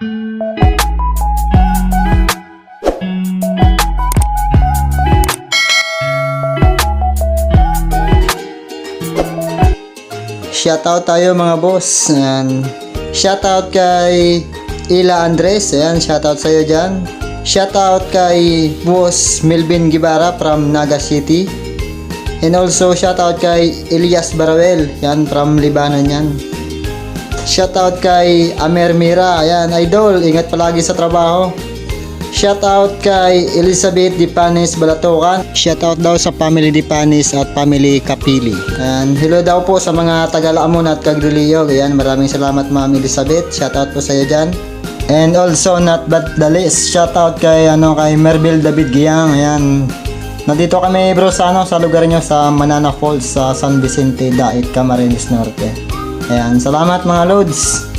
Shoutout tayo mga boss. Ayan. Shoutout kay Ila Andres. Ayan, shoutout sa'yo dyan. Shoutout kay boss Melvin Gibara from Naga City. And also shoutout kay Elias Barawel. Yan, from Libanon yan. Shoutout kay Amer Mira. Ayan, idol. Ingat palagi sa trabaho. Shoutout kay Elizabeth Dipanis Balatokan. Shoutout daw sa family Dipanis at family Kapili. And hello daw po sa mga taga-Laamon at Cagduliyog. Ayan, maraming salamat Ma'am Elizabeth. Shoutout po sa iyo dyan. And also not but the least, shoutout kay ano kay Merville David Giyang. Ayan. Nandito kami bro sa ano sa lugar nyo sa Manana Falls sa San Vicente, Dait, Camarines Norte. Ayan, salamat mga loads.